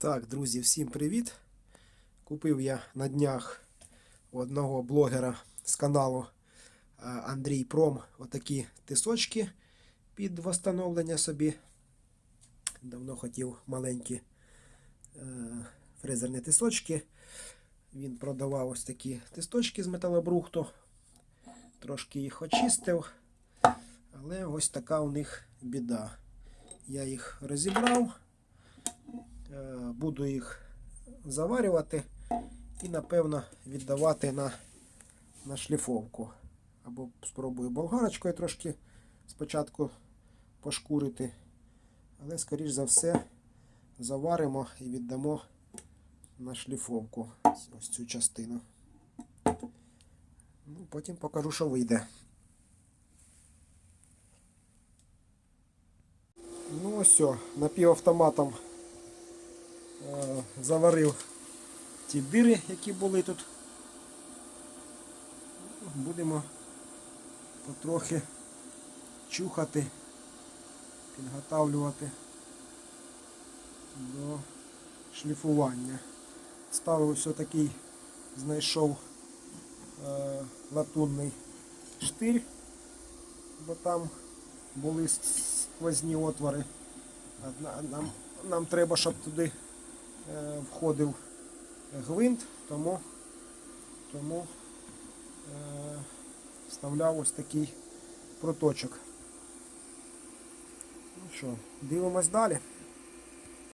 Так, друзі, всім привіт! Купив я на днях у одного блогера з каналу е, Андрій Пром отакі тисочки під восстановлення собі. Давно хотів маленькі е, фрезерні тисочки. Він продавав ось такі тисточки з металобрухту. Трошки їх очистив, але ось така у них біда. Я їх розібрав. Е, Буду їх заварювати і, напевно, віддавати на, на шліфовку. Або спробую болгарочкою трошки спочатку пошкурити. Але, скоріш за все, заваримо і віддамо на шліфовку ось цю частину. Ну, потім покажу, що вийде. Ну ось, напівавтоматом заварив ті дири, які були тут. Будемо потрохи чухати, підготавлювати до шліфування. Ставив ось такий, знайшов е, латунний штир, бо там були сквозні отвори. Нам, нам треба, щоб туди е, входив гвинт, тому, тому е, вставляв ось такий проточок. Ну що, дивимось далі.